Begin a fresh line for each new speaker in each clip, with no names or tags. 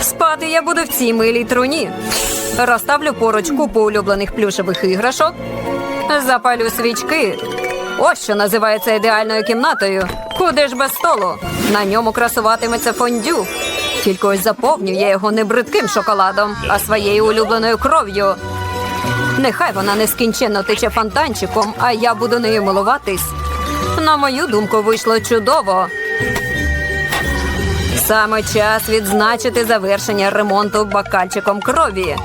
Спати я буду в цій милій труні. Розставлю поруч купу улюблених плюшевих іграшок. Запалю свічки. Ось що називається ідеальною кімнатою. Куди ж без столу? На ньому красуватиметься фондю. Тільки ось заповню я його не бридким шоколадом, а своєю улюбленою кров'ю. Нехай вона нескінченно тече фонтанчиком, а я буду нею милуватись. На мою думку, вийшло чудово. Саме час відзначити завершення ремонту бокальчиком крові.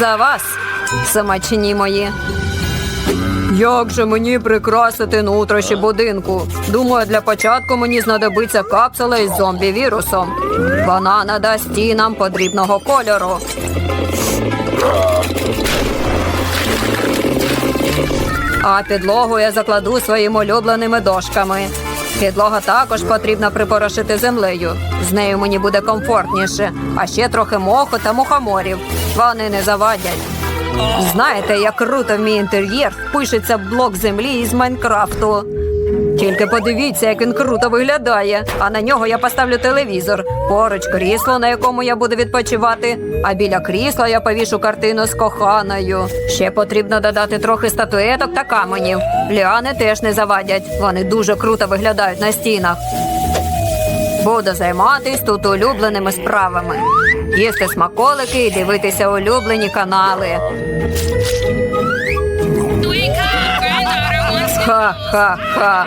За вас, самачні мої. Як же мені прикрасити нутрощі будинку? Думаю, для початку мені знадобиться капсула із зомбі-вірусом. Вона надасть стінам потрібного кольору. А підлогу я закладу своїми улюбленими дошками. Підлога також потрібно припорошити землею. З нею мені буде комфортніше, а ще трохи моху та мухоморів. Вони не завадять. Знаєте, як круто в мій інтер'єр впишеться блок землі із Майнкрафту. Тільки подивіться, як він круто виглядає. А на нього я поставлю телевізор. Поруч крісло, на якому я буду відпочивати. А біля крісла я повішу картину з коханою. Ще потрібно додати трохи статуеток та каменів. Ліани теж не завадять. Вони дуже круто виглядають на стінах. Буду займатись тут улюбленими справами. Їсти смаколики і дивитися улюблені канали. Ха-ха-ха.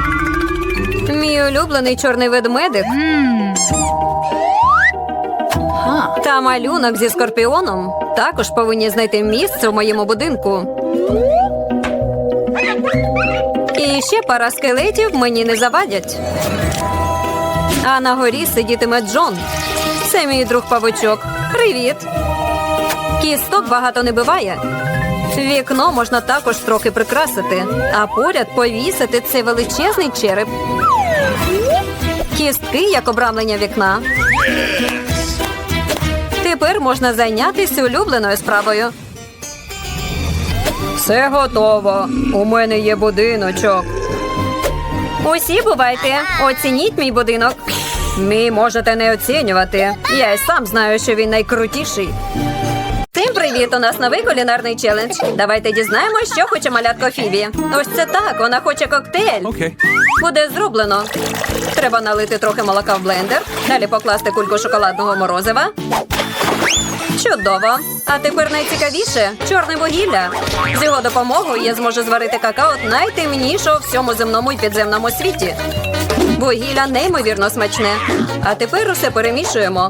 Мій улюблений чорний ведмедик. Та малюнок зі скорпіоном. також повинні знайти місце в моєму будинку. І ще пара скелетів мені не завадять. А на горі сидітиме Джон. Це мій друг павучок. Привіт. Кісток багато не биває. Вікно можна також трохи прикрасити, а поряд повісити цей величезний череп. Кістки як обрамлення вікна. Тепер можна зайнятися улюбленою справою. Все готово. У мене є будиночок. Усі бувайте. Оцініть мій будинок. Мій можете не оцінювати. Я й сам знаю, що він найкрутіший. Всім привіт! У нас новий кулінарний челендж. Давайте дізнаємось, що хоче малятко Фібі. Ось це так, вона хоче коктейль.
Okay.
Буде зроблено. Треба налити трохи молока в блендер, далі покласти кульку шоколадного морозива. Чудово! А тепер найцікавіше чорне вугілля. З його допомогою я зможу зварити какао найтемнішого в всьому земному і підземному світі. Вугілля неймовірно смачне. А тепер усе перемішуємо.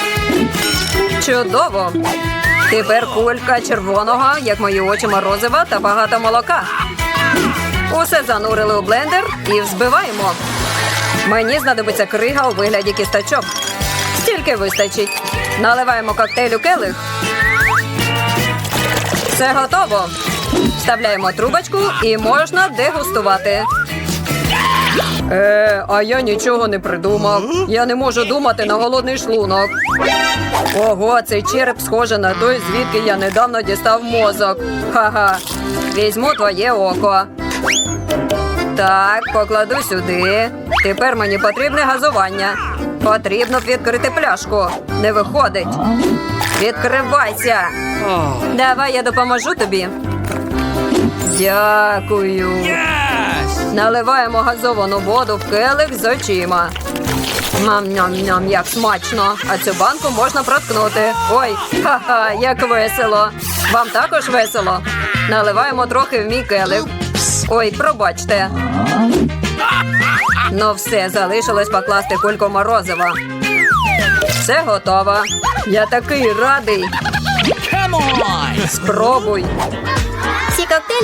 Чудово. Тепер кулька червоного, як мої очі морозива та багато молока. Усе занурили у блендер і взбиваємо. Мені знадобиться крига у вигляді кісточок. Стільки вистачить. Наливаємо коктейль у келих. Все готово. Вставляємо трубочку і можна дегустувати. Е, а я нічого не придумав. Я не можу думати на голодний шлунок. Ого, цей череп схоже на той, звідки я недавно дістав мозок. Ха-ха. Візьму твоє око. Так, покладу сюди. Тепер мені потрібне газування. Потрібно відкрити пляшку. Не виходить. Відкривайся. Давай я допоможу тобі. Дякую.
Yes!
Наливаємо газовану воду в келих з очима. Ням-ням-ням, як смачно. А цю банку можна проткнути. Ой, ха-ха, як весело. Вам також весело. Наливаємо трохи в мій келих. Ой, пробачте. Ну все, залишилось покласти кульку морозива. Все готово. Я такий радий. Спробуй.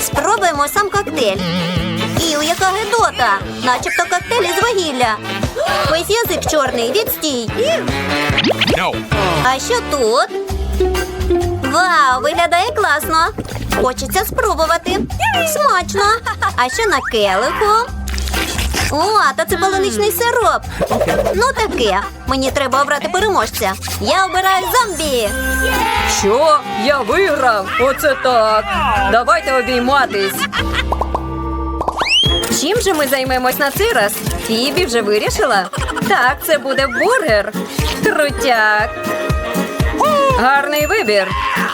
Спробуємо сам коктейль. І у яка гидота, начебто коктейль із вугілля. Весь язик чорний, відстій.
No.
А що тут? Вау, виглядає класно. Хочеться спробувати. Смачно. А що на келиху? О, та це полуничний сироп. Ну таке. Мені треба обрати переможця. Я обираю зомбі.
Що? Я виграв? Оце так. Давайте обійматись. Чим же ми займемось на цей раз? Фібі вже вирішила? Так, це буде бургер. Крутяк. Гарний вибір.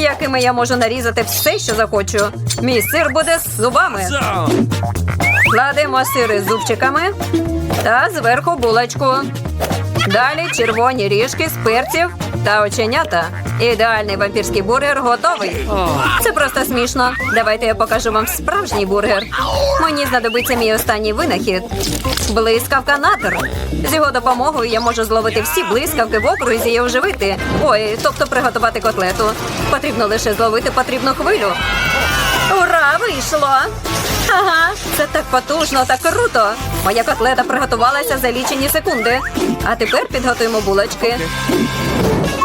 Якими я можу нарізати все, що захочу. Мій сир буде з зубами. Кладемо сири з зубчиками та зверху булочку. Далі червоні ріжки з перців та оченята. Ідеальний вампірський бургер готовий. Це просто смішно. Давайте я покажу вам справжній бургер. Мені знадобиться мій останній винахід. Блискавка натер. З його допомогою я можу зловити всі блискавки в окрузі і оживити. Ой, тобто приготувати котлету. Потрібно лише зловити потрібну хвилю. Ура, вийшло! Ага, це так потужно, так круто. Моя котлета приготувалася за лічені секунди. А тепер підготуємо булочки.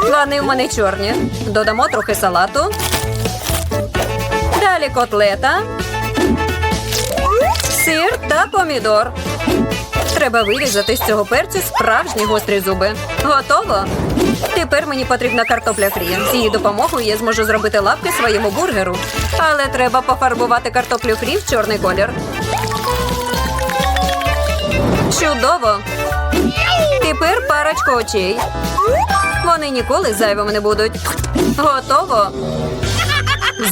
Плани в мене чорні. Додамо трохи салату. Далі котлета, сир та помідор. Треба вирізати з цього перцю справжні гострі зуби. Готово. Тепер мені потрібна картопля фрі. З її допомогою я зможу зробити лапки своєму бургеру. Але треба пофарбувати картоплю фрі в чорний колір. Чудово! Тепер парочку очей. Вони ніколи зайвими не будуть. Готово.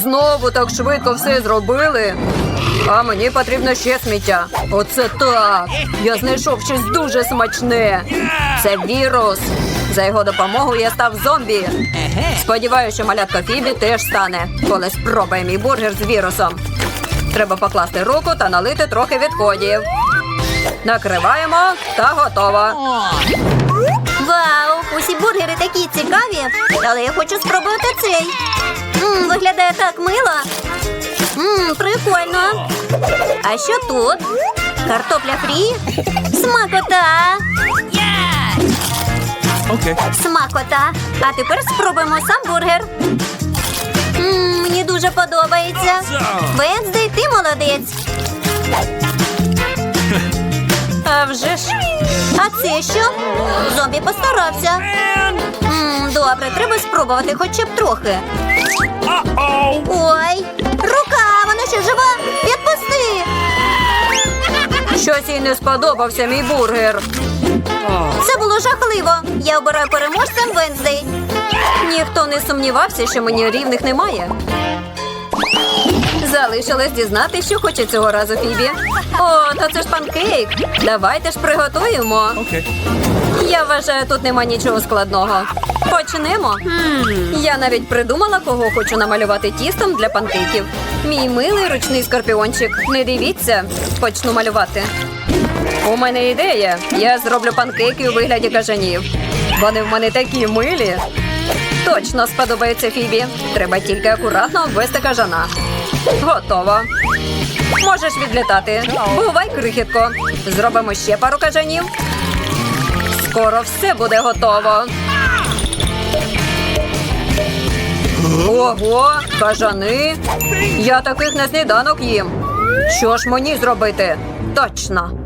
Знову так швидко все зробили. А мені потрібно ще сміття. Оце так. Я знайшов щось дуже смачне. Це вірус. За його допомогою я став зомбі. Сподіваюся, що малятка Фібі теж стане, коли спробує мій бургер з вірусом. Треба покласти руку та налити трохи відходів. Накриваємо та готово.
Вау! Усі бургери такі цікаві, але я хочу спробувати цей. Мм, виглядає так мило. Мм, прикольно. А що тут? Картопля фрі? Смакота! Смакота. А тепер спробуємо сам бургер. Мм, мені дуже подобається. Венздей, ти молодець.
А вже ж.
А це що? Зомбі постарався. Мм, добре, треба спробувати хоча б трохи. Ой, рука, вона ще жива? Відпусти!
Щось їй не сподобався мій бургер.
Це було жахливо. Я обираю переможцем Венздей.
Ніхто не сумнівався, що мені рівних немає. Залишилось дізнати, що хоче цього разу Фібі. О, та це ж панкейк. Давайте ж приготуємо.
Okay.
Я вважаю, тут нема нічого складного. Почнемо. Я навіть придумала, кого хочу намалювати тістом для панкейків. Мій милий ручний скорпіончик. Не дивіться, почну малювати. У мене ідея. Я зроблю панкейки у вигляді кажанів. Вони в мене такі милі. Точно сподобається Фібі. Треба тільки акуратно обвести кажана. Готово. Можеш відлітати. Бувай, крихітко. Зробимо ще пару кажанів. Скоро все буде готово. Ого, кажани. Я таких на сніданок їм. Що ж мені зробити? Точно.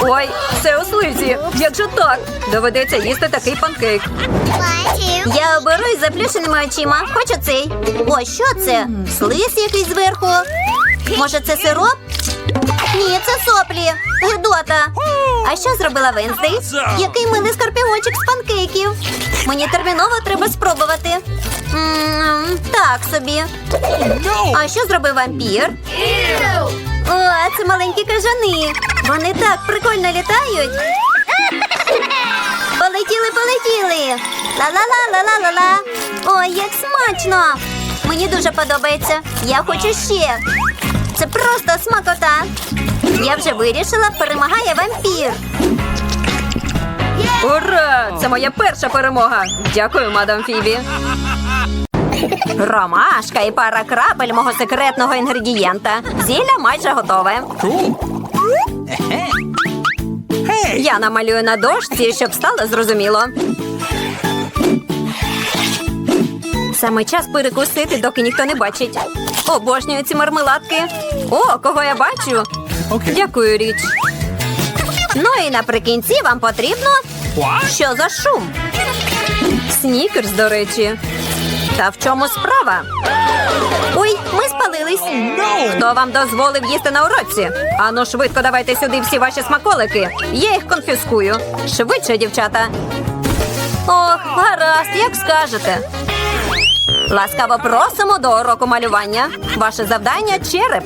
Ой, все у слизі. Як же так? Доведеться їсти такий панкейк.
Я оберусь заплющеними очима. Хочу цей. О, що це? Слиз якийсь зверху. Може, це сироп? Ні, це соплі. Гидота. А що зробила Венздей? Який милий скорпіончик з панкейків. Мені терміново треба спробувати. М, Так собі. А що зробив вампір? О, це маленькі кажани. Вони так прикольно літають. Полетіли, полетіли. Ла-ла-ла-ла-ла-ла-ла. Ой, як смачно. Мені дуже подобається. Я хочу ще. Це просто смакота. Я вже вирішила, перемагає вампір.
Ура! Це моя перша перемога. Дякую, мадам Фібі.
Ромашка і пара крапель мого секретного інгредієнта. Зілля майже готове.
Я намалюю на дошці, щоб стало зрозуміло. Саме час перекусити, доки ніхто не бачить. Обожнюю ці мармеладки. О, кого я бачу? Дякую, річ.
Ну і наприкінці вам потрібно. Що за шум?
Снікерс, до речі.
Та в чому справа? Ой, ми спалились.
Хто вам дозволив їсти на уроці? Ану, швидко давайте сюди всі ваші смаколики. Я їх конфіскую. Швидше, дівчата.
Ох, гаразд, як скажете.
Ласкаво просимо до уроку малювання. Ваше завдання череп.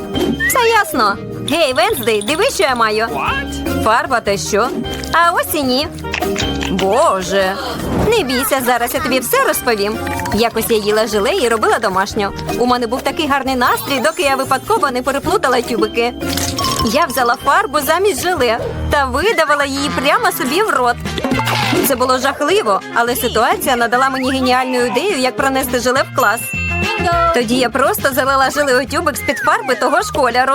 Все ясно. Гей, Венздей, диви, що я маю.
What?
Фарба те що? А ось і ні. Боже. Не бійся, зараз я тобі все розповім. Якось я їла желе і робила домашню. У мене був такий гарний настрій, доки я випадково не переплутала тюбики. Я взяла фарбу замість желе та видавала її прямо собі в рот. Це було жахливо, але ситуація надала мені геніальну ідею, як пронести желе в клас. Тоді я просто залила желе у тюбик з-під фарби того ж кольору.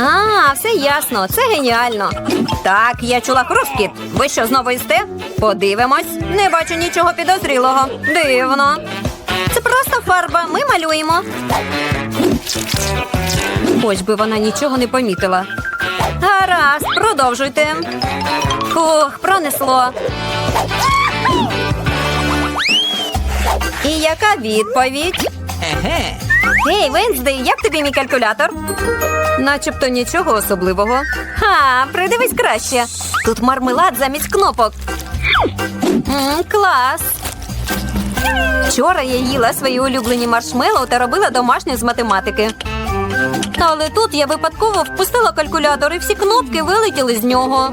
А, все ясно, це геніально. Так, я чула хрускіт. Ви що знову їсте? Подивимось. Не бачу нічого підозрілого. Дивно.
Це просто фарба. Ми малюємо.
Хоч би вона нічого не помітила. Гаразд, продовжуйте. Ох, пронесло. І яка відповідь? Гей, Венздей, як тобі мій калькулятор? Начебто нічого особливого. Ха, придивись краще. Тут мармелад замість кнопок. М, клас. Вчора я їла свої улюблені маршмеллоу та робила домашню з математики. Але тут я випадково впустила калькулятор і всі кнопки вилетіли з нього.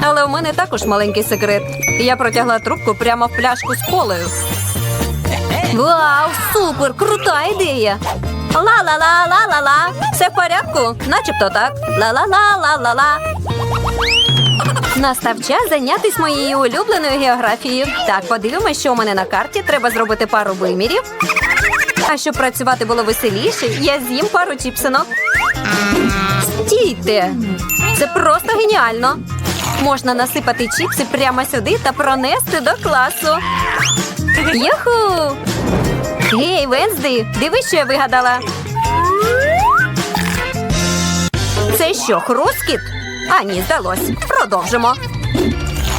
Але у мене також маленький секрет. Я протягла трубку прямо в пляшку з колею. Вау, супер! Крута ідея! Ла-ла-ла-ла-ла-ла. Все в порядку? Начебто так. Ла-ла-ла-ла-ла-ла. Настав час зайнятися моєю улюбленою географією. Так, подивимось, що у мене на карті. Треба зробити пару вимірів. А щоб працювати було веселіше, я з'їм пару чіпсинок. Стійте! Це просто геніально. Можна насипати чіпси прямо сюди та пронести до класу. Юху! Гей, Венсди, дивись, що я вигадала. Це що, хрускіт? А, ні, здалось. Продовжимо.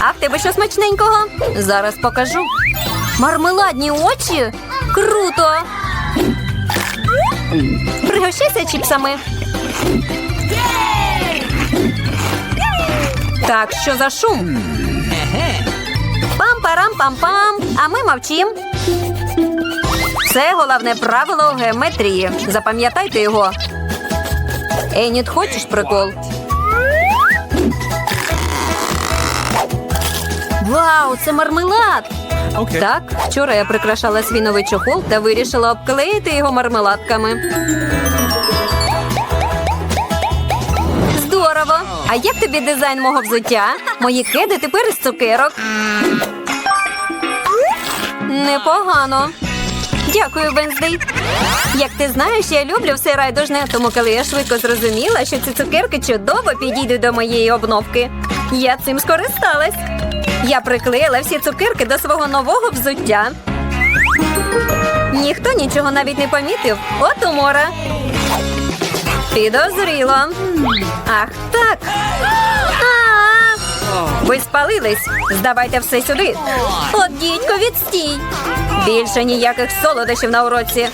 А в тебе що смачненького? Зараз покажу. Мармеладні очі? Круто! Пригощайся чіпсами. Так, що за шум? Пам-парам-пам-пам. А ми мовчим. Це головне правило геометрії. Запам'ятайте його. Еніт, хочеш прикол? Вау, це мармелад!
Okay.
Так, вчора я прикрашала свій новий чохол та вирішила обклеїти його мармеладками. Здорово! А як тобі дизайн мого взуття? Мої кеди тепер із цукерок. Непогано. Дякую, Венздей. Як ти знаєш, я люблю все райдужне, тому коли я швидко зрозуміла, що ці цукерки чудово підійдуть до моєї обновки, я цим скористалась. Я приклеїла всі цукерки до свого нового взуття. Ніхто нічого навіть не помітив. От умора. Підозріло. Ах, так. Ви спалились. Здавайте все сюди. От дідько, відстій. Більше ніяких солодощів на уроці.